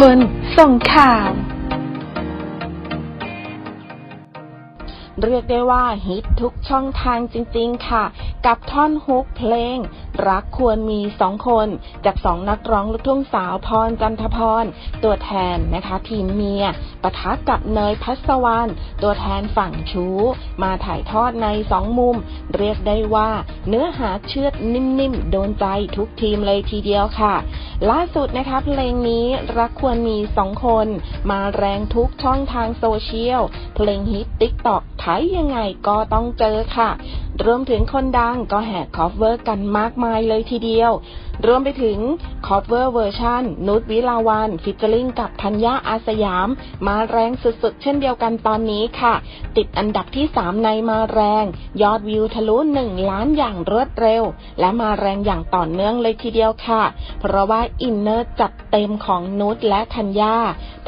คนส่งข่าว เรียกได้ว่าฮิตทุกช่องทางจริงๆค่ะ กับท่อนฮุกเพลง รักควรมีสองคน จากสองนักร้องลูกทุ่งสาวพรจันทพร ตัวแทนนะคะทีมเมียปะทะกับเนยพัสวรรณตัวแทนฝั่งชู้ มาถ่ายทอดในสองมุม เรียกได้ว่าเนื้อหาเชือดนิ่มๆ โดนใจทุกทีมเลยทีเดียวค่ะ ล่าสุดนะคะเพลงนี้รักควรมีสองคน มาแรงทุกช่องทางโซเชียล เพลงฮิตติ๊กต็อกไทยยังไงก็ต้องเจอค่ะ รวมถึงคนดังก็แหกคอฟเวอร์กันมากมายเลยทีเดียว รวมไปถึงคอฟเวอร์เวอร์ชันนุชวิลาวันฟิชเจอริงกับธัญญาอาสยาม มาแรงสุดๆ เช่นเดียวกันตอนนี้ค่ะ ติดอันดับที่ 3 ในมาแรง ยอดวิวทะลุ 1 ล้านอย่างรวดเร็ว และมาแรงอย่างต่อเนื่องเลยทีเดียวค่ะ เพราะว่าอินเนอร์จัดเต็มของนุชและธัญญา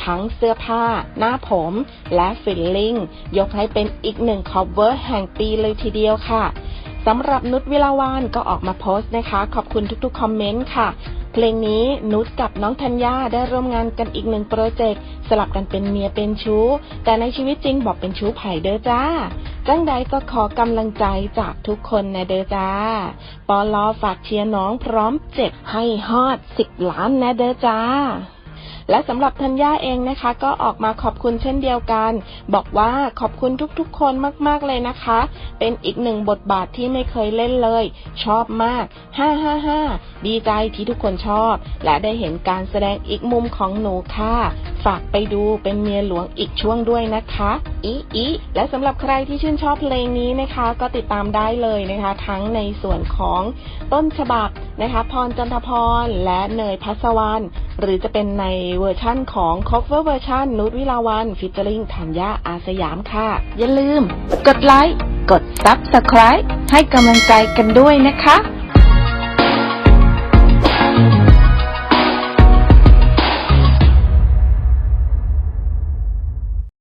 ทั้งเสื้อผ้า หน้าผมและฟิลลิ่ง ยกให้เป็นอีกหนึ่งคอฟเวอร์แห่งปีเลยทีเดียวค่ะสำหรับนุชวิลาวานก็ออกมาโพสต์นะคะ ขอบคุณทุกๆ คอมเมนต์ค่ะ เพลงนี้นุชกับน้องธัญญาได้ร่วมงานกันอีกหนึ่งโปรเจกต์สลับกันเป็นเมียเป็นชู้ แต่ในชีวิตจริงบอกเป็นชู้ไผ่เด้อจ้า จังใดก็ขอกำลังใจจากทุกคนนะเด้อจ้า ปอลอฝากเชียร์น้องพร้อมเจ็บให้ฮอดสิบล้านนะเด้อจ้า และสำหรับธัญญาเองนะคะ ก็ออกมาขอบคุณเช่นเดียวกัน บอกว่าขอบคุณทุกๆ คนมากๆเลยนะคะ เป็นอีกหนึ่งบทบาทที่ไม่เคยเล่นเลย ชอบมาก555ดีใจที่ทุกคนชอบ และได้เห็นการแสดงอีกมุมของหนูค่ะ ฝากไปดูเป็นเมียหลวงอีกช่วงด้วยนะคะอีอีและสำหรับใครที่ชื่นชอบเพลงนี้นะคะ ก็ติดตามได้เลยนะคะ ทั้งในส่วนของต้นฉบับนะคะ พรจันทพรและเนยพัสวรรณ หรือจะเป็นในเวอร์ชั่นของ cover เวอร์ชันนุชวิลาวันฟิชเจอริงธัญญาอาสยามค่ะ อย่าลืม กดไลค์ กด subscribe ให้กำลังใจกันด้วยนะคะ